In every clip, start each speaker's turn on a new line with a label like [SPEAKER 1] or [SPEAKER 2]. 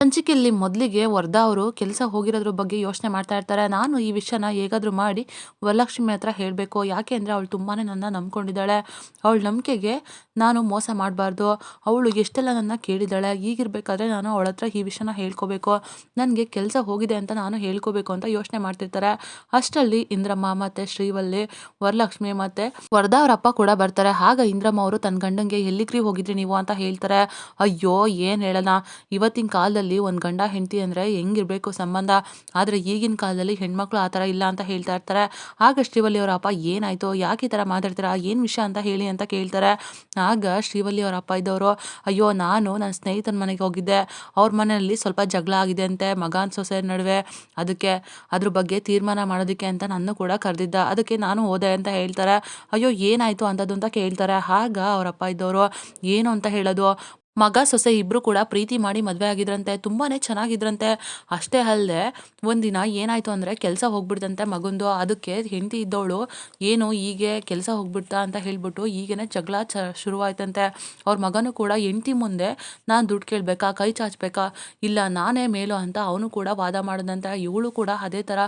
[SPEAKER 1] ಸಂಚಿಕೆಯಲ್ಲಿ ಮೊದಲಿಗೆ ವರ್ಧಾ ಅವರು ಕೆಲಸ ಹೋಗಿರೋದ್ರ ಬಗ್ಗೆ ಯೋಚನೆ ಮಾಡ್ತಾ ಇರ್ತಾರೆ. ನಾನು ಈ ವಿಷಯನ ಹೇಗಾದರೂ ಮಾಡಿ ವರಲಕ್ಷ್ಮಿ ಹತ್ರ ಹೇಳಬೇಕು. ಯಾಕೆ ಅಂದರೆ ಅವಳು ತುಂಬಾ ನನ್ನ ನಂಬ್ಕೊಂಡಿದ್ದಾಳೆ. ಅವಳ ನಂಬಿಕೆಗೆ ನಾನು ಮೋಸ ಮಾಡಬಾರ್ದು. ಅವಳು ಎಷ್ಟೆಲ್ಲ ನನ್ನ ಕೇಳಿದ್ದಾಳೆ. ಈಗಿರಬೇಕಾದ್ರೆ ನಾನು ಅವಳ ಹತ್ರ ಈ ವಿಷಯನ ಹೇಳ್ಕೋಬೇಕು. ನನಗೆ ಕೆಲಸ ಹೋಗಿದೆ ಅಂತ ನಾನು ಹೇಳ್ಕೋಬೇಕು ಅಂತ ಯೋಚನೆ ಮಾಡ್ತಿರ್ತಾರೆ. ಅಷ್ಟರಲ್ಲಿ ಇಂದ್ರಮ್ಮ ಮತ್ತು ಶ್ರೀವಲ್ಲಿ, ವರಲಕ್ಷ್ಮಿ ಮತ್ತು ವರ್ಧಾ ಅವರಪ್ಪ ಕೂಡ ಬರ್ತಾರೆ. ಆಗ ಇಂದ್ರಮ್ಮ ಅವರು ತನ್ನ ಗಂಡಂಗೆ ಎಲ್ಲಿಗ್ರಿ ಹೋಗಿದ್ರಿ ನೀವು ಅಂತ ಹೇಳ್ತಾರೆ. ಅಯ್ಯೋ, ಏನು ಹೇಳೋಣ. ಇವತ್ತಿನ ಕಾಲದಲ್ಲಿ ಒಂದು ಗಂಡ, ಹೆಂಡತಿ ಅಂದರೆ ಹೆಂಗಿರಬೇಕು ಸಂಬಂಧ? ಆದರೆ ಈಗಿನ ಕಾಲದಲ್ಲಿ ಹೆಣ್ಮಕ್ಳು ಆ ಥರ ಇಲ್ಲ ಅಂತ ಹೇಳ್ತಾ ಇರ್ತಾರೆ. ಆಗ ಶ್ರೀವಲ್ಲಿ ಅವರ ಅಪ್ಪ, ಏನಾಯಿತು? ಯಾಕೆ ಈ ಥರ ಮಾತಾಡ್ತೀರಾ? ಏನು ವಿಷಯ ಅಂತ ಹೇಳಿ ಅಂತ ಕೇಳ್ತಾರೆ. ಆಗ ಶ್ರೀವಲ್ಲಿ ಅವರ ಅಪ್ಪ ಇದ್ದವರು, ಅಯ್ಯೋ, ನಾನು ನನ್ನ ಸ್ನೇಹಿತನ ಮನೆಗೆ ಹೋಗಿದ್ದೆ. ಅವ್ರ ಮನೆಯಲ್ಲಿ ಸ್ವಲ್ಪ ಜಗಳ ಆಗಿದೆ ಅಂತೆ, ಮಗಾನ್ ಸೊಸೆ ನಡುವೆ. ಅದಕ್ಕೆ ಅದ್ರ ಬಗ್ಗೆ ತೀರ್ಮಾನ ಮಾಡೋದಕ್ಕೆ ಅಂತ ನನ್ನ ಕೂಡ ಕರೆದಿದ್ದ. ಅದಕ್ಕೆ ನಾನು ಹೋದೆ ಅಂತ ಹೇಳ್ತಾರೆ. ಅಯ್ಯೋ, ಏನಾಯಿತು ಅಂಥದ್ದು ಅಂತ ಕೇಳ್ತಾರೆ. ಆಗ ಅವರಪ್ಪ ಇದ್ದವರು, ಏನು ಅಂತ ಹೇಳೋದು? ಮಗ, ಸೊಸೆ ಇಬ್ಬರು ಕೂಡ ಪ್ರೀತಿ ಮಾಡಿ ಮದುವೆ ಆಗಿದ್ರಂತೆ ತುಂಬಾ ಚೆನ್ನಾಗಿದ್ರಂತೆ. ಅಷ್ಟೇ ಅಲ್ಲದೆ, ಒಂದಿನ ಏನಾಯಿತು ಅಂದರೆ ಕೆಲಸ ಹೋಗ್ಬಿಡ್ತಂತೆ ಮಗಂದು. ಅದಕ್ಕೆ ಹೆಂಡತಿ ಇದ್ದವಳು, ಏನು ಹೀಗೆ ಕೆಲಸ ಹೋಗ್ಬಿಡ್ತಾ? ಅಂತ ಹೇಳ್ಬಿಟ್ಟು ಈಗೇನೆ ಜಗಳ ಚ, ಶುರುವಾಯ್ತಂತೆ. ಅವ್ರ ಮಗನೂ ಕೂಡ ಹೆಂಡತಿ ಮುಂದೆ, ನಾನು ದುಡ್ಡು ಕೇಳಬೇಕಾ? ಕೈ ಚಾಚಬೇಕಾ? ಇಲ್ಲ, ನಾನೇ ಮೇಲು ಅಂತ ಅವನು ಕೂಡ ವಾದ ಮಾಡಿದಂತೆ. ಇವಳು ಕೂಡ ಅದೇ ಥರ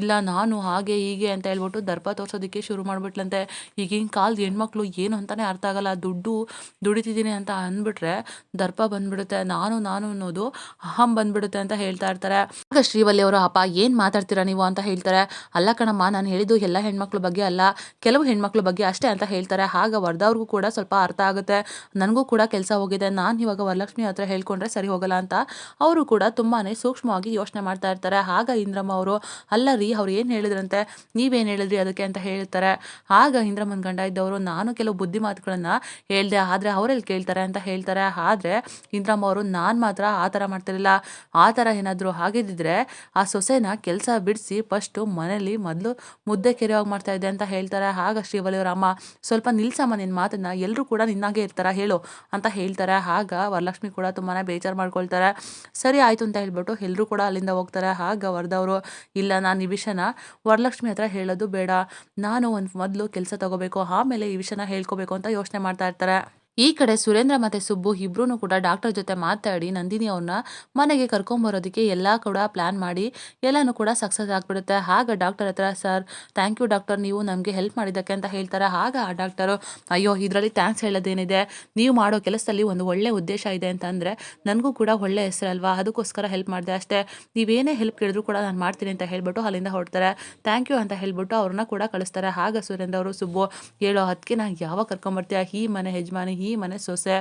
[SPEAKER 1] ಇಲ್ಲ, ನಾನು ಹಾಗೆ ಹೀಗೆ ಅಂತ ಹೇಳ್ಬಿಟ್ಟು ದರ್ಪ ತೋರಿಸೋದಕ್ಕೆ ಶುರು ಮಾಡಿಬಿಟ್ಲಂತೆ. ಈಗಿನ ಕಾಲದ ಹೆಣ್ಮಕ್ಳು ಏನು ಅಂತಲೇ ಅರ್ಥ ಆಗಲ್ಲ. ದುಡ್ಡು ದುಡಿತಿದ್ದೀನಿ ಅಂತ ಅಂದ್ಬಿಟ್ರೆ ದರ್ಪ ಬಂದ್ಬಿಡುತ್ತೆ, ನಾನು ನಾನು ಅನ್ನೋದು ಅಹಂ ಬಂದ್ಬಿಡುತ್ತೆ ಅಂತ ಹೇಳ್ತಾ ಇರ್ತಾರೆ. ಆಗ ಶ್ರೀವಲ್ಲಿ ಅವರು, ಅಪ್ಪ, ಏನು ಮಾತಾಡ್ತೀರಾ ನೀವು? ಅಂತ ಹೇಳ್ತಾರೆ. ಅಲ್ಲ ಕಣಮ್ಮ, ನಾನು ಹೇಳಿದ್ದು ಎಲ್ಲ ಹೆಣ್ಮಕ್ಳ ಬಗ್ಗೆ ಅಲ್ಲ, ಕೆಲವು ಹೆಣ್ಮಕ್ಳ ಬಗ್ಗೆ ಅಷ್ಟೇ ಅಂತ ಹೇಳ್ತಾರೆ. ಆಗ ವರ್ದವ್ರಿಗೂ ಕೂಡ ಸ್ವಲ್ಪ ಅರ್ಥ ಆಗುತ್ತೆ. ನನಗೂ ಕೂಡ ಕೆಲಸ ಹೋಗಿದೆ. ನಾನು ಇವಾಗ ವರಲಕ್ಷ್ಮಿ ಹತ್ರ ಹೇಳ್ಕೊಂಡ್ರೆ ಸರಿ ಹೋಗಲ್ಲ ಅಂತ. ಅವರು ಕೂಡ ತುಂಬಾನೇ ಸೂಕ್ಷ್ಮವಾಗಿ ಯೋಚನೆ ಮಾಡ್ತಾ ಇರ್ತಾರೆ. ಆಗ ಇಂದ್ರಮ್ಮ ಅವರು, ಅಲ್ಲ ರೀ, ಅವ್ರು ಏನು ಹೇಳಿದ್ರಂತೆ? ನೀವೇನು ಹೇಳಿದ್ರಿ ಅದಕ್ಕೆ? ಅಂತ ಹೇಳ್ತಾರೆ. ಆಗ ಇಂದ್ರಮ್ಮನ ಗಂಡ ಇದ್ದವರು, ನಾನು ಕೆಲವು ಬುದ್ಧಿ ಮಾತುಗಳನ್ನು ಹೇಳ್ದೆ, ಆದರೆ ಅವರೆಲ್ಲಿ ಕೇಳ್ತಾರೆ? ಅಂತ ಹೇಳ್ತಾರೆ. ಆದರೆ ಇಂದ್ರಮ್ಮ ಅವರು, ನಾನು ಮಾತ್ರ ಆ ಥರ ಮಾಡ್ತಿರಲಿಲ್ಲ. ಆ ಥರ ಏನಾದರೂ ಆಗಿದ್ದಿದ್ರೆ ಆ ಸೊಸೆನ ಕೆಲಸ ಬಿಡಿಸಿ ಫಸ್ಟು ಮನೇಲಿ ಮೊದಲು ಮುದ್ದೆ ಕೆರೆಯೋಗಿ ಮಾಡ್ತಾ ಇದ್ದೆ ಅಂತ ಹೇಳ್ತಾರೆ. ಆಗ ಅಮ್ಮ ಸ್ವಲ್ಪ ನಿಲ್ಸಮ್ಮ ನಿನ್ನ ಮಾತನ್ನು ಎಲ್ಲರೂ ಕೂಡ ನಿನ್ನಾಗೆ ಇರ್ತಾರೆ, ಹೇಳು ಅಂತ ಹೇಳ್ತಾರೆ. ಆಗ ವರಲಕ್ಷ್ಮಿ ಕೂಡ ತುಂಬಾ ಬೇಜಾರು ಮಾಡ್ಕೊಳ್ತಾರೆ. ಸರಿ ಆಯಿತು ಅಂತ ಹೇಳ್ಬಿಟ್ಟು ಎಲ್ಲರೂ ಕೂಡ ಅಲ್ಲಿಂದ ಹೋಗ್ತಾರೆ. ಆಗ ವರದವರು ಇಲ್ಲ ನಾನು ಈ ವಿಷಯನ ವರಲಕ್ಷ್ಮಿ ಹತ್ರ ಹೇಳೋದು ಬೇಡ. ನಾನು ಒಂದು ಮೊದಲು ಕೆಲಸ ತಗೋಬೇಕು, ಆಮೇಲೆ ಈ ವಿಷಯನ ಹೇಳ್ಕೋಬೇಕು ಅಂತ ಯೋಚನೆ ಮಾಡ್ತಾ ಇರ್ತಾರೆ. ಈ ಕಡೆ ಸುರೇಂದ್ರ ಮತ್ತೆ ಸುಬ್ಬು ಇಬ್ಬರೂ ಕೂಡ ಡಾಕ್ಟರ್ ಜೊತೆ ಮಾತಾಡಿ ನಂದಿನಿ ಅವ್ರನ್ನ ಮನೆಗೆ ಕರ್ಕೊಂಬರೋದಕ್ಕೆ ಎಲ್ಲ ಕೂಡ ಪ್ಲಾನ್ ಮಾಡಿ ಎಲ್ಲಾನು ಕೂಡ ಸಕ್ಸಸ್ ಆಗಿಬಿಡುತ್ತೆ. ಹಾಗ ಡಾಕ್ಟರ್ ಹತ್ರ ಸರ್ ಥ್ಯಾಂಕ್ ಯು ಡಾಕ್ಟರ್ ನೀವು ನಮಗೆ ಹೆಲ್ಪ್ ಮಾಡಿದ್ದಕ್ಕೆ ಅಂತ ಹೇಳ್ತಾರೆ. ಹಾಗ ಆ ಡಾಕ್ಟರು ಅಯ್ಯೋ, ಇದರಲ್ಲಿ ಥ್ಯಾಂಕ್ಸ್ ಹೇಳೋದೇನಿದೆ? ನೀವು ಮಾಡೋ ಕೆಲಸದಲ್ಲಿ ಒಂದು ಒಳ್ಳೆ ಉದ್ದೇಶ ಇದೆ ಅಂತಂದರೆ ನನಗೂ ಕೂಡ ಒಳ್ಳೆ ಹೆಸರಲ್ವಾ ಅದಕ್ಕೋಸ್ಕರ ಹೆಲ್ಪ್ ಮಾಡಿದೆ ಅಷ್ಟೇ. ನೀವೇನೇ ಹೆಲ್ಪ್ ಕೇಳಿದ್ರು ಕೂಡ ನಾನು ಮಾಡ್ತೀನಿ ಅಂತ ಹೇಳ್ಬಿಟ್ಟು ಅಲ್ಲಿಂದ ಹೊರಡ್ತಾರೆ. ಥ್ಯಾಂಕ್ ಯು ಅಂತ ಹೇಳ್ಬಿಟ್ಟು ಅವ್ರನ್ನ ಕೂಡ ಕಳಿಸ್ತಾರೆ. ಹಾಗ ಸುರೇಂದ್ರ ಅವರು, ಸುಬ್ಬು, ಹೇಳೋ ಹತ್ತಿಗೆ ನಾನು ಯಾವಾಗ ಕರ್ಕೊಂಬರ್ತೀಯ ಈ ಮನೆ ಯಜಮಾನಿ ಈ ಮನೆ ಸೊಸೆ,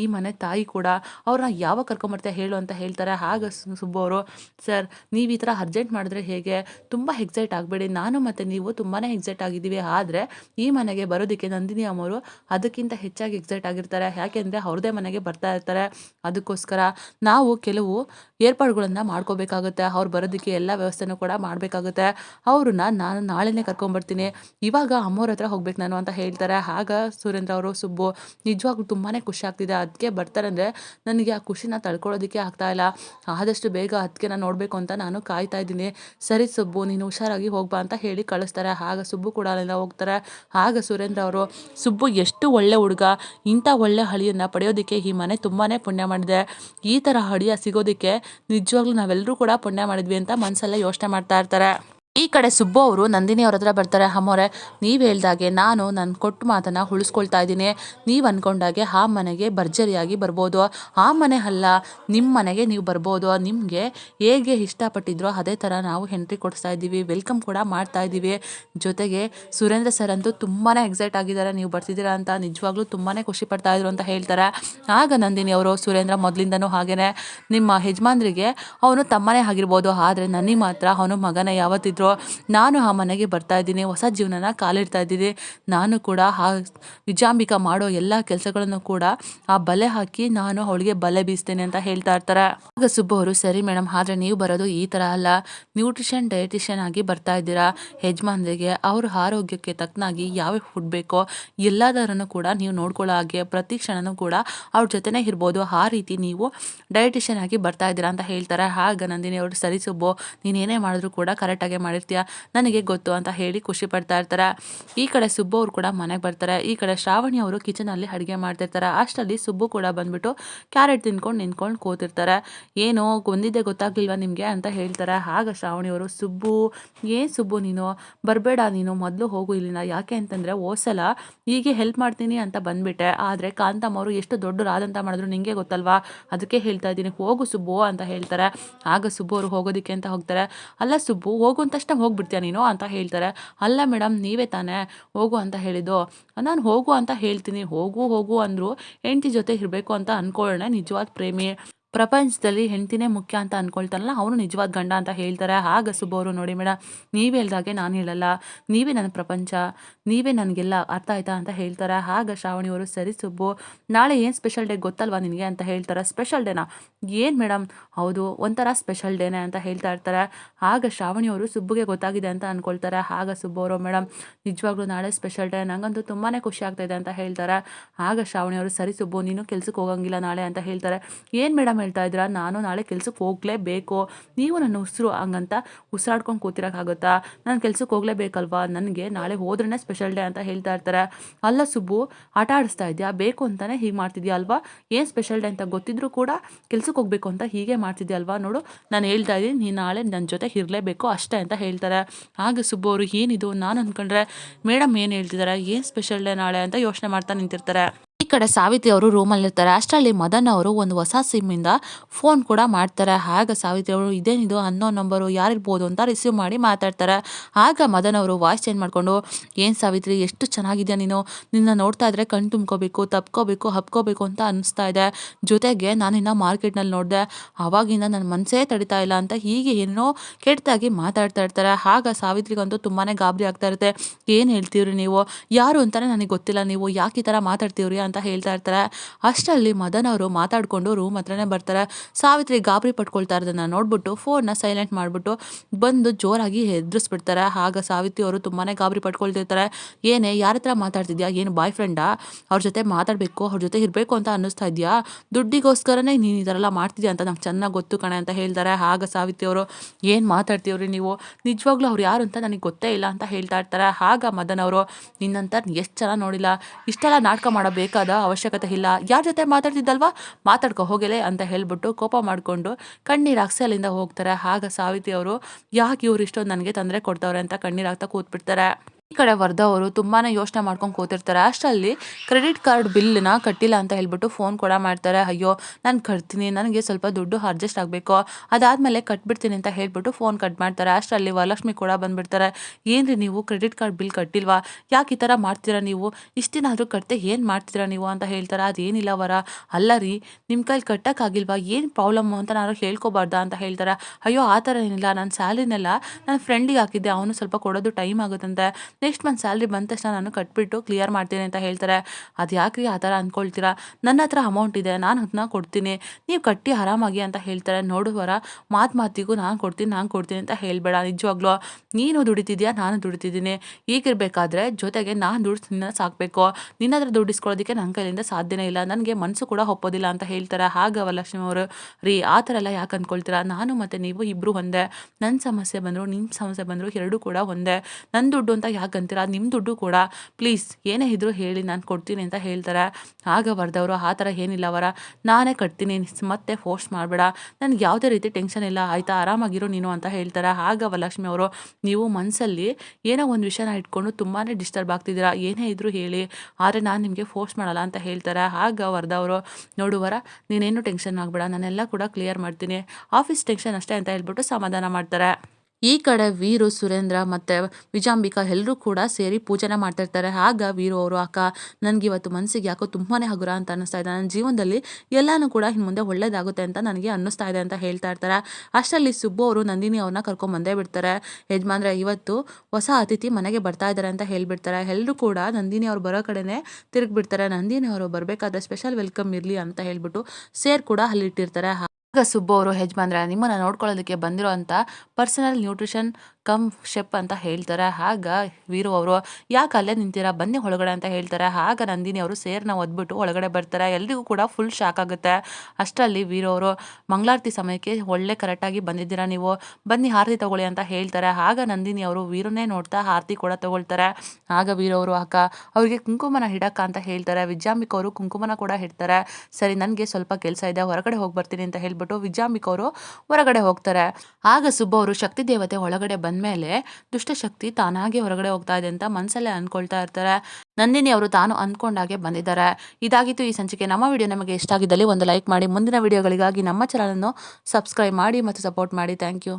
[SPEAKER 1] ಈ ಮನೆ ತಾಯಿ ಕೂಡ ಅವ್ರನ್ನ ಯಾವಾಗ ಕರ್ಕೊಂಬರ್ತೀಯ ಹೇಳು ಅಂತ ಹೇಳ್ತಾರೆ. ಆಗ ಸುಬ್ಬು ಅವರು, ಸರ್, ನೀವು ಈ ಥರ ಅರ್ಜೆಂಟ್ ಮಾಡಿದ್ರೆ ಹೇಗೆ? ತುಂಬ ಎಕ್ಸೈಟ್ ಆಗಬೇಡಿ. ನಾನು ಮತ್ತು ನೀವು ತುಂಬಾ ಎಕ್ಸೈಟ್ ಆಗಿದ್ದೀವಿ. ಆದರೆ ಈ ಮನೆಗೆ ಬರೋದಕ್ಕೆ ನಂದಿನಿ ಅಮ್ಮವರು ಅದಕ್ಕಿಂತ ಹೆಚ್ಚಾಗಿ ಎಕ್ಸೈಟ್ ಆಗಿರ್ತಾರೆ. ಯಾಕೆಂದರೆ ಅವ್ರದೇ ಮನೆಗೆ ಬರ್ತಾ ಇರ್ತಾರೆ. ಅದಕ್ಕೋಸ್ಕರ ನಾವು ಕೆಲವು ಏರ್ಪಾಡುಗಳನ್ನು ಮಾಡ್ಕೋಬೇಕಾಗುತ್ತೆ. ಅವ್ರು ಬರೋದಕ್ಕೆ ಎಲ್ಲ ವ್ಯವಸ್ಥೆನೂ ಕೂಡ ಮಾಡಬೇಕಾಗುತ್ತೆ. ಅವ್ರನ್ನ ನಾನು ನಾಳೆನೇ ಕರ್ಕೊಂಬರ್ತೀನಿ. ಇವಾಗ ಅಮ್ಮವ್ರ ಹತ್ರ ಹೋಗ್ಬೇಕು ನಾನು ಅಂತ ಹೇಳ್ತಾರೆ. ಆಗ ಸುರೇಂದ್ರ ಅವರು, ಸುಬ್ಬು ನಿಜವಾಗ್ಲೂ ತುಂಬಾ ಖುಷಿ ಆಗ್ತಿದೆ. ಅದಕ್ಕೆ ಬರ್ತಾರೆ ಅಂದರೆ ನನಗೆ ಆ ಖುಷಿನ ತಳ್ಕೊಳ್ಳೋದಕ್ಕೆ ಇಲ್ಲ. ಆದಷ್ಟು ಬೇಗ ಅದಕ್ಕೆ ನಾನು ನೋಡಬೇಕು ಅಂತ ನಾನು ಕಾಯ್ತಾ ಇದ್ದೀನಿ. ಸರಿ ಸುಬ್ಬು, ನೀನು ಹುಷಾರಾಗಿ ಹೋಗ್ಬಾ ಅಂತ ಹೇಳಿ ಕಳಿಸ್ತಾರೆ. ಆಗ ಸುಬ್ಬು ಕೂಡ ಅಲ್ಲಿಂದ ಹೋಗ್ತಾರೆ. ಆಗ ಸುರೇಂದ್ರ ಅವರು, ಸುಬ್ಬು ಎಷ್ಟು ಒಳ್ಳೆ ಹುಡುಗ. ಇಂಥ ಒಳ್ಳೆ ಹಳಿಯನ್ನು ಪಡೆಯೋದಕ್ಕೆ ಈ ಮನೆ ತುಂಬಾ ಪುಣ್ಯ ಮಾಡಿದೆ. ಈ ಥರ ಹಳಿಯ ಸಿಗೋದಕ್ಕೆ ನಿಜವಾಗ್ಲೂ ನಾವೆಲ್ಲರೂ ಕೂಡ ಪುಣ್ಯ ಮಾಡಿದ್ವಿ ಅಂತ ಮನಸ್ಸಲ್ಲೇ ಯೋಚನೆ ಮಾಡ್ತಾ ಇರ್ತಾರೆ. ಈ ಕಡೆ ಸುಬ್ಬು ಅವರು ನಂದಿನಿ ಅವ್ರ ಹತ್ರ ಬರ್ತಾರೆ, ಅಮ್ಮೋರೆ, ನೀವು ಹೇಳ್ದಾಗೆ ನಾನು ನನ್ನ ಕೊಟ್ಟು ಮಾತನ್ನು ಉಳಿಸ್ಕೊಳ್ತಾ ಇದ್ದೀನಿ. ನೀವು ಅಂದ್ಕೊಂಡಾಗೆ ಆ ಮನೆಗೆ ಭರ್ಜರಿಯಾಗಿ ಬರ್ಬೋದು. ಆ ಮನೆ ಅಲ್ಲ ನಿಮ್ಮ ಮನೆಗೆ ನೀವು ಬರ್ಬೋದು. ನಿಮಗೆ ಹೇಗೆ ಇಷ್ಟಪಟ್ಟಿದ್ರೋ ಅದೇ ಥರ ನಾವು ಎಂಟ್ರಿ ಕೊಡಿಸ್ತಾ ಇದ್ದೀವಿ. ವೆಲ್ಕಮ್ ಕೂಡ ಮಾಡ್ತಾ ಇದ್ದೀವಿ. ಜೊತೆಗೆ ಸುರೇಂದ್ರ ಸರ್ ಅಂತೂ ತುಂಬಾ ಎಕ್ಸೈಟ್ ಆಗಿದ್ದಾರೆ. ನೀವು ಬರ್ತಿದ್ದೀರಾ ಅಂತ ನಿಜವಾಗ್ಲೂ ತುಂಬಾ ಖುಷಿ ಪಡ್ತಾ ಇದ್ರು ಅಂತ ಹೇಳ್ತಾರೆ. ಆಗ ನಂದಿನಿ ಅವರು, ಸುರೇಂದ್ರ ಮೊದಲಿಂದನೂ ಹಾಗೇ ನಿಮ್ಮ ಯಜಮಾನ್ರಿಗೆ ಅವನು ತಮ್ಮನೇ ಆಗಿರ್ಬೋದು. ಆದರೆ ನನಗೆ ಮಾತ್ರ ಅವನು ಮಗನೇ ಯಾವತ್ತಿದ್ರು ಹೇಳಿದ್ರು ನಾನು ಆ ಮನೆಗೆ ಬರ್ತಾ ಇದ್ದೀನಿ, ಹೊಸ ಜೀವನನ ಕಾಲಿಡ್ತಾ ಇದ್ದೀನಿ. ನಾನು ಕೂಡ ಆ ವಿಜಾಂಬಿಕಾ ಮಾಡೋ ಎಲ್ಲ ಕೆಲಸಗಳನ್ನು ಕೂಡ ಆ ಬಲೆ ಹಾಕಿ ನಾನು ಅವಳಿಗೆ ಬಲೆ ಬೀಸ್ತೇನೆ ಅಂತ ಹೇಳ್ತಾ ಇರ್ತಾರೆ. ಆಗ ಸುಬ್ಬು ಅವರು, ಸರಿ ಮೇಡಮ್, ಆದರೆ ನೀವು ಬರೋದು ಈ ಥರ ಅಲ್ಲ. ನ್ಯೂಟ್ರಿಷನ್ ಡಯಟಿಷಿಯನ್ ಆಗಿ ಬರ್ತಾ ಇದ್ದೀರಾ. ಯಜಮಾನ್ರಿಗೆ ಅವ್ರ ಆರೋಗ್ಯಕ್ಕೆ ತಕ್ಕನಾಗಿ ಯಾವ ಫುಡ್ ಬೇಕೋ ಎಲ್ಲದರನ್ನು ಕೂಡ ನೀವು ನೋಡ್ಕೊಳ್ಳೋ ಹಾಗೆ, ಪ್ರತಿ ಕ್ಷಣನೂ ಕೂಡ ಅವ್ರ ಜೊತೆನೇ ಇರ್ಬೋದು. ಆ ರೀತಿ ನೀವು ಡಯಟಿಷಿಯನ್ ಆಗಿ ಬರ್ತಾ ಇದ್ದೀರಾ ಅಂತ ಹೇಳ್ತಾರೆ. ಆಗ ನಂದಿನಿ ಅವರು, ಸರಿ ಸುಬ್ಬು ನೀನೇನೇ ಮಾಡಿದ್ರು ಕೂಡ ಕರೆಕ್ಟಾಗೆ ಮಾಡಿರ್ತೀಯ? ನನಗೆ ಗೊತ್ತು ಅಂತ ಹೇಳಿ ಖುಷಿ ಪಡ್ತಾ ಇರ್ತಾರೆ. ಈ ಕಡೆ ಸುಬ್ಬು ಅವರು ಕೂಡ ಮನೆಗೆ ಬರ್ತಾರೆ. ಈ ಕಡೆ ಶ್ರಾವಣಿ ಅವರು ಕಿಚನಲ್ಲಿ ಅಡುಗೆ ಮಾಡ್ತಿರ್ತಾರೆ. ಅಷ್ಟರಲ್ಲಿ ಸುಬ್ಬು ಕೂಡ ಬಂದ್ಬಿಟ್ಟು ಕ್ಯಾರೆಟ್ ತಿನ್ಕೊಂಡು ನಿಂತ್ಕೊಂಡು ಕೂತಿರ್ತಾರೆ. ಏನು ಒಂದಿದ್ದೆ ಗೊತ್ತಾಗ್ಲಿಲ್ವಾ ನಿಮಗೆ ಅಂತ ಹೇಳ್ತಾರೆ. ಆಗ ಶ್ರಾವಣಿ ಅವರು, ಸುಬ್ಬು, ಏನು ಸುಬ್ಬು ನೀನು? ಬರಬೇಡ ನೀನು, ಮೊದಲು ಹೋಗು ಇಲ್ಲಿನ. ಯಾಕೆ ಅಂತಂದರೆ ಓಸಲ ಹೀಗೆ ಹೆಲ್ಪ್ ಮಾಡ್ತೀನಿ ಅಂತ ಬಂದ್ಬಿಟ್ಟೆ. ಆದರೆ ಕಾಂತಮ್ಮ ಅವರು ಎಷ್ಟು ದೊಡ್ಡ ರಾದಂತ ಮಾಡಿದ್ರು ನಿಂಗೆ ಗೊತ್ತಲ್ವಾ? ಅದಕ್ಕೆ ಹೇಳ್ತಾ ಇದ್ದೀನಿ. ಹೋಗು ಸುಬ್ಬು ಅಂತ ಹೇಳ್ತಾರೆ. ಆಗ ಸುಬ್ಬು ಅವರು ಹೋಗೋದಕ್ಕೆ ಅಂತ ಹೋಗ್ತಾರೆ. ಅಲ್ಲ ಸುಬ್ಬು ಹೋಗುವಂಥ ತಕ್ಷಣ ಹೋಗ್ಬಿಡ್ತೀಯ ನೀನು ಅಂತ ಹೇಳ್ತಾರೆ. ಅಲ್ಲ ಮೇಡಮ್, ನೀವೇ ತಾನೇ ಹೋಗು ಅಂತ ಹೇಳಿದ್ದು. ನಾನು ಹೋಗು ಅಂತ ಹೇಳ್ತೀನಿ. ಹೋಗು ಹೋಗು ಅಂದರು ಹೆಂಡತಿ ಜೊತೆ ಇರಬೇಕು ಅಂತ ಅಂದ್ಕೊಳ್ಳೋಣ ನಿಜವಾದ ಪ್ರೇಮಿ. ಪ್ರಪಂಚದಲ್ಲಿ ಹೆಂಡತಿನೇ ಮುಖ್ಯ ಅಂತ ಅಂದ್ಕೊಳ್ತಾನಲ್ಲ ಅವನು ನಿಜವಾದ ಗಂಡ ಅಂತ ಹೇಳ್ತಾರೆ. ಆಗ ಸುಬ್ಬವರು ನೋಡಿ ಮೇಡಮ್ ನೀವು ಹೇಳ್ದಾಗೆ ನಾನು ಹೇಳಲ್ಲ. ನೀವೇ ನನ್ನ ಪ್ರಪಂಚ, ನೀವೇ ನನಗೆಲ್ಲ ಅರ್ಥ ಆಯ್ತಾ ಅಂತ ಹೇಳ್ತಾರೆ. ಆಗ ಶ್ರಾವಣಿಯವರು ಸರಿ ಸುಬ್ಬು, ನಾಳೆ ಏನು ಸ್ಪೆಷಲ್ ಡೇ ಗೊತ್ತಲ್ವಾ ನಿನಗೆ ಅಂತ ಹೇಳ್ತಾರೆ. ಸ್ಪೆಷಲ್ ಡೇನಾ ಏನು ಮೇಡಮ್ ಹೌದು, ಒಂಥರ ಸ್ಪೆಷಲ್ ಡೇನೇ ಅಂತ ಹೇಳ್ತಾ ಇರ್ತಾರೆ. ಆಗ ಶ್ರಾವಣಿಯವರು ಸುಬ್ಬುಗೆ ಗೊತ್ತಾಗಿದೆ ಅಂತ ಅಂದ್ಕೊಳ್ತಾರೆ ಆಗ ಸುಬ್ಬು ಅವರು ಮೇಡಮ್ ನಿಜವಾಗ್ಲೂ ನಾಳೆ ಸ್ಪೆಷಲ್ ಡೇ ನನಗಂತೂ ತುಂಬಾ ಖುಷಿ ಆಗ್ತಾಯಿದೆ ಅಂತ ಹೇಳ್ತಾರೆ. ಆಗ ಶ್ರಾವಣಿಯವರು ಸರಿ ಸುಬ್ಬು, ನೀನು ಕೆಲ್ಸಕ್ಕೆ ಹೋಗಂಗಿಲ್ಲ ನಾಳೆ ಅಂತ ಹೇಳ್ತಾರೆ. ಏನು ಮೇಡಮ್ ಹೇಳ್ತಾ ಇದ್ದೀರಾ? ನಾನು ನಾಳೆ ಕೆಲ್ಸಕ್ಕೆ ಹೋಗಲೇಬೇಕು. ನೀವು ನನ್ನ ಉಸಿರು ಹಂಗಂತ ಉಸಿರಾಡ್ಕೊಂಡು ಕೂತಿರೋಕ್ಕಾಗುತ್ತಾ? ನಾನು ಕೆಲ್ಸಕ್ಕೆ ಹೋಗಲೇಬೇಕಲ್ವಾ? ನನಗೆ ನಾಳೆ ಹೋದ್ರೇ ಸ್ಪೆಷಲ್ ಡೇ ಅಂತ ಹೇಳ್ತಾ ಇರ್ತಾರೆ. ಅಲ್ಲ ಸುಬ್ಬು, ಆಟ ಆಡಿಸ್ತಾ ಇದೆಯಾ? ಬೇಕು ಅಂತಲೇ ಹೀಗೆ ಮಾಡ್ತಿದ್ಯಾ ಅಲ್ವಾ? ಏನು ಸ್ಪೆಷಲ್ ಡೇ ಅಂತ ಗೊತ್ತಿದ್ರು ಕೂಡ ಕೆಲ್ಸಕ್ಕೆ ಹೋಗಬೇಕು ಅಂತ ಹೀಗೆ ಮಾಡ್ತಿದ್ಯಾ ಅಲ್ವಾ? ನೋಡು, ನಾನು ಹೇಳ್ತಾ ಇದ್ದೀನಿ, ನೀನು ನಾಳೆ ನನ್ನ ಜೊತೆ ಇರಲೇಬೇಕು ಅಷ್ಟೇ ಅಂತ ಹೇಳ್ತಾರೆ. ಹಾಗೆ ಸುಬ್ಬು ಅವರು ಏನಿದು? ನಾನು ಅಂದ್ಕೊಂಡ್ರೆ ಮೇಡಮ್ ಏನು ಹೇಳ್ತಿದ್ದಾರೆ ಏನು ಸ್ಪೆಷಲ್ ಡೇ ನಾಳೆ ಅಂತ ಯೋಚನೆ ಮಾಡ್ತಾ ನಿಂತಿರ್ತಾರೆ. ಕಡೆ ಸಾವಿತ್ರಿ ಅವರು ರೂಮಲ್ಲಿರ್ತಾರೆ. ಅಷ್ಟರಲ್ಲಿ ಮದನ್ ಅವರು ಒಂದು ಹೊಸ ಸಿಮ್ಮಿಂದ ಫೋನ್ ಕೂಡ ಮಾಡ್ತಾರೆ. ಆಗ ಸಾವಿತ್ರಿ ಅವರು, ಇದೇನಿದು? ಅನ್ನೋ ನಂಬರು ಯಾರಿರ್ಬೋದು ಅಂತ ರಿಸೀವ್ ಮಾಡಿ ಮಾತಾಡ್ತಾರೆ. ಆಗ ಮದನ್ ಅವರು ವಾಯ್ಸ್ ಚೇಂಜ್ ಮಾಡಿಕೊಂಡು, ಏನು ಸಾವಿತ್ರಿ, ಎಷ್ಟು ಚೆನ್ನಾಗಿದೆಯಾ ನೀನು? ನಿನ್ನ ನೋಡ್ತಾ ಇದ್ರೆ ಕಣ್ ತುಂಬ್ಕೋಬೇಕು, ತಪ್ಕೋಬೇಕು, ಹಪ್ಕೋಬೇಕು ಅಂತ ಅನಿಸ್ತಾ ಇದೆ. ಜೊತೆಗೆ ನಾನು ನಾನಿನ್ನ ಮಾರ್ಕೆಟ್ನಲ್ಲಿ ನೋಡಿದೆ. ಅವಾಗಿಂದ ನನ್ನ ಮನಸ್ಸೇ ತಡಿತಾ ಇಲ್ಲ ಅಂತ ಹೀಗೆ ಏನೋ ಕೆಟ್ಟದಾಗಿ ಮಾತಾಡ್ತಾ ಇರ್ತಾರೆ. ಆಗ ಸಾವಿತ್ರಿಗಂತೂ ತುಂಬಾ ಗಾಬರಿ ಆಗ್ತಾ ಇರುತ್ತೆ. ಏನು ಹೇಳ್ತೀವ್ರಿ ನೀವು? ಯಾರು ಅಂತಲೇ ನನಗೆ ಗೊತ್ತಿಲ್ಲ. ನೀವು ಯಾಕೆ ಈ ಥರ ಮಾತಾಡ್ತೀವ್ರಿ? ಅಂತ ಹೇಳ್ತಾ ಇರ್ತಾರೆ. ಅಷ್ಟಲ್ಲಿ ಮದನ್ ಅವರು ಮಾತಾಡಿಕೊಂಡು ರೂಮ್ ಹತ್ರನೇ ಬರ್ತಾರೆ. ಸಾವಿತ್ರಿ ಗಾಬರಿ ಪಟ್ಕೊಳ್ತಾ ಇರೋದನ್ನ ನೋಡ್ಬಿಟ್ಟು ಫೋನ್ನ ಸೈಲೆಂಟ್ ಮಾಡಿಬಿಟ್ಟು ಬಂದು ಜೋರಾಗಿ ಹೆದರಿಸ್ಬಿಡ್ತಾರೆ. ಆಗ ಸಾವಿತ್ರಿ ಅವರು ತುಂಬಾ ಗಾಬರಿ ಪಟ್ಕೊಳ್ತಿರ್ತಾರೆ. ಏನೇ, ಯಾರ ಹತ್ರ ಮಾತಾಡ್ತಿದ್ಯಾ? ಏನು ಬಾಯ್ ಫ್ರೆಂಡಾ ಅವ್ರ ಜೊತೆ ಮಾತಾಡಬೇಕು, ಅವ್ರ ಜೊತೆ ಇರಬೇಕು ಅಂತ ಅನ್ನಿಸ್ತಾ ಇದೆಯಾ? ದುಡ್ಡಿಗೋಸ್ಕರನೇ ನೀನು ಈ ಥರ ಎಲ್ಲ ಮಾಡ್ತಿದ್ಯಾ ಅಂತ ನಂಗೆ ಚೆನ್ನಾಗಿ ಗೊತ್ತು ಕಣೆ ಅಂತ ಹೇಳ್ತಾರೆ. ಆಗ ಸಾವಿತ್ರಿ ಅವರು, ಏನು ಮಾತಾಡ್ತೀವ್ರಿ ನೀವು? ನಿಜವಾಗ್ಲೂ ಅವ್ರು ಯಾರು ಅಂತ ನನಗೆ ಗೊತ್ತೇ ಇಲ್ಲ ಅಂತ ಹೇಳ್ತಾ ಇರ್ತಾರೆ. ಆಗ ಮದನ್ ಅವರು ನಿನ್ನಂತ ಎಷ್ಟು ಚೆನ್ನಾಗಿ ನೋಡಿಲ್ಲ? ಇಷ್ಟೆಲ್ಲ ನಾಟಕ ಅವಶ್ಯಕತೆ ಇಲ್ಲ. ಯಾರ ಜೊತೆ ಮಾತಾಡ್ತಿದ್ದಲ್ವಾ? ಮಾತಾಡ್ಕೊ, ಹೋಗಲೇ ಅಂತ ಹೇಳ್ಬಿಟ್ಟು ಕೋಪ ಮಾಡಿಕೊಂಡು ಕಣ್ಣೀರು ಹಾಕ್ಸಿ ಅಲ್ಲಿಂದ ಹೋಗ್ತಾರೆ. ಆಗ ಸಾವಿತ್ರಿ ಅವರು, ಯಾಕೆ ಇವ್ರು ಇಷ್ಟೊಂದು ನನಗೆ ತೊಂದರೆ ಕೊಡ್ತವ್ರೆ ಅಂತ ಕಣ್ಣೀರು ಹಾಕ್ತಾ ಕೂತ್ಬಿಡ್ತಾರೆ. ಈ ಕಡೆ ವರ್ಧಾ ಅವರು ತುಂಬಾ ಯೋಚನೆ ಮಾಡ್ಕೊಂಡು ಕೂತಿರ್ತಾರೆ. ಅಷ್ಟರಲ್ಲಿ ಕ್ರೆಡಿಟ್ ಕಾರ್ಡ್ ಬಿಲ್ನ ಕಟ್ಟಿಲ್ಲ ಅಂತ ಹೇಳ್ಬಿಟ್ಟು ಫೋನ್ ಕೂಡ ಮಾಡ್ತಾರೆ. ಅಯ್ಯೋ, ನಾನು ಕಟ್ತೀನಿ, ನನಗೆ ಸ್ವಲ್ಪ ದುಡ್ಡು ಅಡ್ಜಸ್ಟ್ ಆಗಬೇಕು. ಅದಾದಮೇಲೆ ಕಟ್ಬಿಡ್ತೀನಿ ಅಂತ ಹೇಳ್ಬಿಟ್ಟು ಫೋನ್ ಕಟ್ ಮಾಡ್ತಾರೆ. ಅಷ್ಟರಲ್ಲಿ ವರಲಕ್ಷ್ಮಿ ಕೂಡ ಬಂದುಬಿಡ್ತಾರೆ. ಏನ್ರಿ ನೀವು ಕ್ರೆಡಿಟ್ ಕಾರ್ಡ್ ಬಿಲ್ ಕಟ್ಟಿಲ್ವಾ? ಯಾಕೆ ಈ ಥರ ಮಾಡ್ತೀರಾ ನೀವು? ಇಷ್ಟು ದಿನ ಆದರೂ ಕಟ್ತೆ ಏನು ಮಾಡ್ತೀರಾ ನೀವು ಅಂತ ಹೇಳ್ತಾರೆ. ಅದೇನಿಲ್ಲ ವರ. ಅಲ್ಲ ರೀ ನಿಮ್ಮ ಕೈಲಿ ಕಟ್ಟೋಕ್ಕಾಗಿಲ್ವಾ ಏನು ಪ್ರಾಬ್ಲಮ್ಮು ಅಂತ ನಾನು ಹೇಳ್ಕೊಬಾರ್ದಾ ಅಂತ ಹೇಳ್ತಾರೆ. ಅಯ್ಯೋ, ಆ ಥರ ಏನಿಲ್ಲ. ನನ್ನ ಸ್ಯಾಲಿನೆಲ್ಲ ನನ್ನ ಫ್ರೆಂಡಿಗೆ ಹಾಕಿದ್ದೆ. ಅವನು ಸ್ವಲ್ಪ ಕೊಡೋದು ಟೈಮ್ ಆಗುತ್ತಂತೆ. ನೆಕ್ಸ್ಟ್ ಮಂತ್ ಸ್ಯಾಲ್ರಿ ಬಂದ ತಕ್ಷಣ ನಾನು ಕಟ್ಬಿಟ್ಟು ಕ್ಲಿಯರ್ ಮಾಡ್ತೀನಿ ಅಂತ ಹೇಳ್ತಾರೆ. ಅದು ಯಾಕ್ರಿ ಆ ಥರ ಅಂದ್ಕೊಳ್ತೀರಾ ನನ್ನ ಹತ್ರ ಅಮೌಂಟ್ ಇದೆ, ನಾನು ಅದನ್ನ ಕೊಡ್ತೀನಿ. ನೀವು ಕಟ್ಟಿ ಆರಾಮಾಗಿ ಅಂತ ಹೇಳ್ತಾರೆ. ನೋಡುವರ ಮಾತು ಮಾತಿಗೂ ನಾನು ಕೊಡ್ತೀನಿ ನಾನು ಕೊಡ್ತೀನಿ ಅಂತ ಹೇಳಬೇಡ. ನಿಜವಾಗ್ಲೂ, ನೀನು ದುಡಿತಿದ್ಯಾ, ನಾನು ದುಡಿತಿದ್ದೀನಿ. ಈಗಿರಬೇಕಾದ್ರೆ ಜೊತೆಗೆ ನಾನು ದುಡ್ಡು ನಿನ್ನ ಸಾಕಬೇಕು. ನಿನ್ನ ಹತ್ರ ದುಡ್ಡು ಇಸ್ಕೊಳ್ಳೋದಕ್ಕೆ ನನ್ನ ಕೈಯಿಂದ ಸಾಧ್ಯನೇ ಇಲ್ಲ. ನನಗೆ ಮನಸ್ಸು ಕೂಡ ಒಪ್ಪೋದಿಲ್ಲ ಅಂತ ಹೇಳ್ತಾರೆ. ಹಾಗ ಲಕ್ಷ್ಮಿ ಅವರು. ರೀ, ಆ ಥರ ಎಲ್ಲ ಯಾಕೆ ಅಂದ್ಕೊಳ್ತೀರಾ ನಾನು ಮತ್ತು ನೀವು ಇಬ್ಬರು ಒಂದೇ. ನನ್ನ ಸಮಸ್ಯೆ ಬಂದರು ನಿಮ್ಮ ಸಮಸ್ಯೆ ಬಂದರು, ಎರಡೂ ಕೂಡ ಒಂದೇ. ನನ್ನ ದುಡ್ಡು ಅಂತ ಯಾಕೆ ಅಂತೀರಾ ನಿಮ್ಮ ದುಡ್ಡು ಕೂಡ ಪ್ಲೀಸ್ ಏನೇ ಇದ್ರು ಹೇಳಿ, ನಾನು ಕೊಡ್ತೀನಿ ಅಂತ ಹೇಳ್ತಾರೆ. ಆಗ ಬರ್ದವರು, ಆ ಥರ ಏನಿಲ್ಲ ಅವರ ನಾನೇ ಕಟ್ತೀನಿ ಮತ್ತೆ ಫೋರ್ಸ್ ಮಾಡಬೇಡ. ನನಗೆ ಯಾವುದೇ ರೀತಿ ಟೆನ್ಷನ್ ಇಲ್ಲ, ಆಯಿತಾ, ಆರಾಮಾಗಿರೋ ನೀನು ಅಂತ ಹೇಳ್ತಾರೆ. ಆಗ ವರಲಕ್ಷ್ಮಿ ಅವರು, ನೀವು ಮನಸ್ಸಲ್ಲಿ ಏನೋ ಒಂದು ವಿಷಯನ ಇಟ್ಕೊಂಡು ತುಂಬಾ ಡಿಸ್ಟರ್ಬ್ ಆಗ್ತಿದ್ದೀರಾ? ಏನೇ ಇದ್ರು ಹೇಳಿ. ಆದರೆ ನಾನು ನಿಮಗೆ ಫೋರ್ಸ್ ಮಾಡಲ್ಲ ಅಂತ ಹೇಳ್ತಾರೆ. ಆಗ ವರ್ದವರು ನೋಡುವರ ನೀನೇನು ಟೆನ್ಷನ್ ಆಗಬೇಡ. ನಾನೆಲ್ಲ ಕೂಡ ಕ್ಲಿಯರ್ ಮಾಡ್ತೀನಿ. ಆಫೀಸ್ ಟೆನ್ಷನ್ ಅಷ್ಟೇ ಅಂತ ಹೇಳ್ಬಿಟ್ಟು ಸಮಾಧಾನ ಮಾಡ್ತಾರೆ. ಈ ಕಡೆ ವೀರು, ಸುರೇಂದ್ರ ಮತ್ತು ವಿಜಾಂಬಿಕಾ ಎಲ್ಲರೂ ಕೂಡ ಸೇರಿ ಪೂಜೆನ ಮಾಡ್ತಿರ್ತಾರೆ. ಆಗ ವೀರು ಅವರು, ಅಕ್ಕ ನನಗೆ ಇವತ್ತು ಮನಸ್ಸಿಗೆ ಯಾಕೋ ತುಂಬಾ ಹಗುರ ಅಂತ ಅನ್ನಿಸ್ತಾ ಇದೆ. ನನ್ನ ಜೀವನದಲ್ಲಿ ಎಲ್ಲನೂ ಕೂಡ ಇನ್ನು ಮುಂದೆ ಒಳ್ಳೇದಾಗುತ್ತೆ ಅಂತ ನನಗೆ ಅನ್ನಿಸ್ತಾ ಇದೆ ಅಂತ ಹೇಳ್ತಾ ಇರ್ತಾರೆ. ಅಷ್ಟರಲ್ಲಿ ಸುಬ್ಬು ಅವರು ನಂದಿನಿ ಅವ್ರನ್ನ ಕರ್ಕೊಂಬಂದೇ ಬಿಡ್ತಾರೆ. ಯಜಮಾನ್ರೆ, ಇವತ್ತು ಹೊಸ ಅತಿಥಿ ಮನೆಗೆ ಬರ್ತಾ ಇದ್ದಾರೆ ಅಂತ ಹೇಳ್ಬಿಡ್ತಾರೆ. ಎಲ್ಲರೂ ಕೂಡ ನಂದಿನಿ ಅವ್ರು ಬರೋ ಕಡೆನೇ ತಿರುಗಿಬಿಡ್ತಾರೆ. ನಂದಿನಿ ಅವರು ಬರಬೇಕಾದ್ರೆ ಸ್ಪೆಷಲ್ ವೆಲ್ಕಮ್ ಇರಲಿ ಅಂತ ಹೇಳ್ಬಿಟ್ಟು ಸೇರ್ ಕೂಡ ಅಲ್ಲಿಟ್ಟಿರ್ತಾರೆ. ಆಗ ಸುಬ್ಬು ಅವರು ಯಜಮಾನ್ರೆ ನಿಮ್ಮನ್ನು ನೋಡ್ಕೊಳ್ಳೋದಕ್ಕೆ ಬಂದಿರೋ ಅಂತ ಪರ್ಸನಲ್ ನ್ಯೂಟ್ರಿಷನ್ ಕಮ್ ಶೆಪ್ ಅಂತ ಹೇಳ್ತಾರೆ. ಆಗ ವೀರು ಅವರು, ಯಾಕೆ ಅಲ್ಲೇ ನಿಂತೀರಾ? ಬನ್ನಿ ಒಳಗಡೆ ಅಂತ ಹೇಳ್ತಾರೆ. ಆಗ ನಂದಿನಿ ಅವರು ಸೇರ್ನ ಒದ್ಬಿಟ್ಟು ಒಳಗಡೆ ಬರ್ತಾರೆ. ಎಲ್ರಿಗೂ ಕೂಡ ಫುಲ್ ಶಾಕ್ ಆಗುತ್ತೆ. ಅಷ್ಟರಲ್ಲಿ ವೀರು ಅವರು, ಮಂಗಳಾರತಿ ಸಮಯಕ್ಕೆ ಒಳ್ಳೆ ಕರೆಕ್ಟಾಗಿ ಬಂದಿದ್ದೀರಾ ನೀವು? ಬನ್ನಿ ಆರತಿ ತಗೊಳ್ಳಿ ಅಂತ ಹೇಳ್ತಾರೆ. ಆಗ ನಂದಿನಿ ಅವರು ವೀರನ್ನೇ ನೋಡ್ತಾ ಆರತಿ ಕೂಡ ತಗೊಳ್ತಾರೆ. ಆಗ ವೀರು ಅವರು, ಅಕ್ಕ, ಅವರಿಗೆ ಕುಂಕುಮನ ಹಿಡಕ್ಕ ಅಂತ ಹೇಳ್ತಾರೆ. ವಿಜಾಂಬಿಕ ಅವರು ಕುಂಕುಮನ ಕೂಡ ಹಿಡ್ತಾರೆ. ಸರಿ, ನನಗೆ ಸ್ವಲ್ಪ ಕೆಲಸ ಇದೆ, ಹೊರಗಡೆ ಹೋಗಿ ಬರ್ತೀನಿ ಅಂತ ಹೇಳ್ಬಿಟ್ಟು ವಿಜಾಂಬಿಕ ಅವರು ಹೊರಗಡೆ ಹೋಗ್ತಾರೆ. ಆಗ ಸುಬ್ಬ ಅವರು ಶಕ್ತಿ ದೇವತೆ ಒಳಗಡೆ ಬಂದಮೇಲೆ ದುಷ್ಟಶಕ್ತಿ ತಾನಾಗೆ ಹೊರಗಡೆ ಹೋಗ್ತಾ ಇದೆ ಅಂತ ಮನಸ್ಸಲ್ಲೇ ಅಂದ್ಕೊಳ್ತಾ ಇರ್ತಾರೆ. ನಂದಿನಿ ಅವರು ತಾನು ಅಂದ್ಕೊಂಡಾಗೆ ಬಂದಿದ್ದಾರೆ. ಇದಾಗಿತ್ತು ಈ ಸಂಚಿಕೆ. ನಮ್ಮ ವಿಡಿಯೋ ನಮಗೆ ಇಷ್ಟ ಆಗಿದ್ದಲ್ಲಿ ಒಂದು ಲೈಕ್ ಮಾಡಿ. ಮುಂದಿನ ವಿಡಿಯೋಗಳಿಗಾಗಿ ನಮ್ಮ ಚಾನಲನ್ನು ಸಬ್ಸ್ಕ್ರೈಬ್ ಮಾಡಿ ಮತ್ತು ಸಪೋರ್ಟ್ ಮಾಡಿ. Thank you